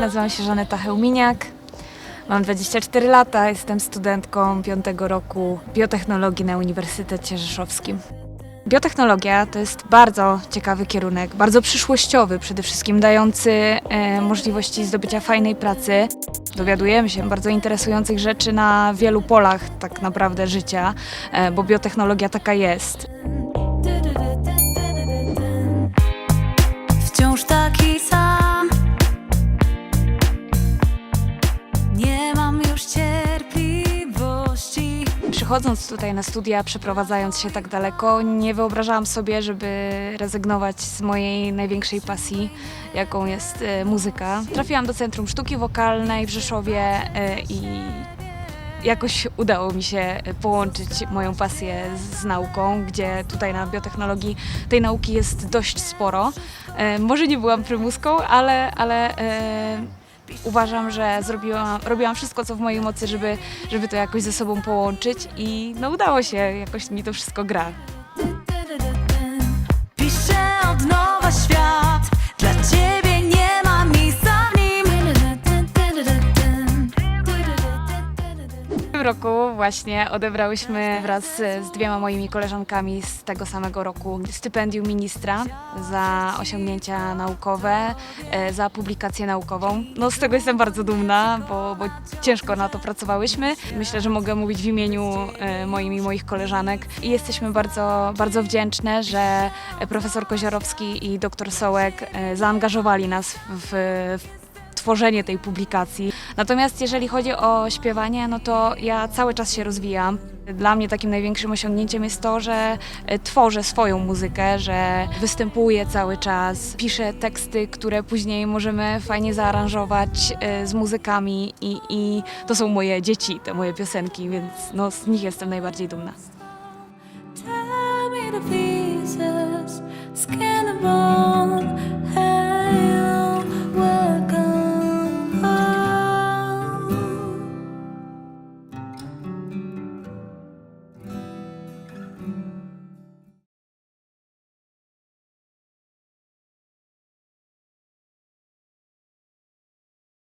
Nazywam się Żaneta Hełminiak. Mam 24 lata, jestem studentką piątego roku biotechnologii na Uniwersytecie Rzeszowskim. Biotechnologia to jest bardzo ciekawy kierunek, bardzo przyszłościowy, przede wszystkim dający e, możliwości zdobycia fajnej pracy. Dowiadujemy się bardzo interesujących rzeczy na wielu polach tak naprawdę życia, e, bo biotechnologia taka jest. Przychodząc tutaj na studia, przeprowadzając się tak daleko, nie wyobrażałam sobie, żeby rezygnować z mojej największej pasji, jaką jest e, muzyka. Trafiłam do Centrum Sztuki Wokalnej w Rzeszowie e, i jakoś udało mi się e, połączyć moją pasję z, nauką, gdzie tutaj na biotechnologii tej nauki jest dość sporo. Może nie byłam prymuską, ale, ale uważam, że zrobiłam, robiłam wszystko, co w mojej mocy, żeby, żeby to jakoś ze sobą połączyć i no udało się, jakoś mi to wszystko gra. Tym roku właśnie odebrałyśmy wraz z z dwiema moimi koleżankami z tego samego roku stypendium ministra za osiągnięcia naukowe, e, za publikację naukową. No z tego jestem bardzo dumna, bo, bo ciężko na to pracowałyśmy. Myślę, że mogę mówić w imieniu e, moim i moich koleżanek i jesteśmy bardzo, bardzo wdzięczne, że profesor Koziorowski i doktor Sołek e, zaangażowali nas w, w tworzenie tej publikacji. Natomiast jeżeli chodzi o śpiewanie, no to ja cały czas się rozwijam. Dla mnie takim największym osiągnięciem jest to, że e, tworzę swoją muzykę, że występuję cały czas, piszę teksty, które później możemy fajnie zaaranżować e, z muzykami i, i to są moje dzieci, te moje piosenki, więc no, z nich jestem najbardziej dumna. Tear me to pieces.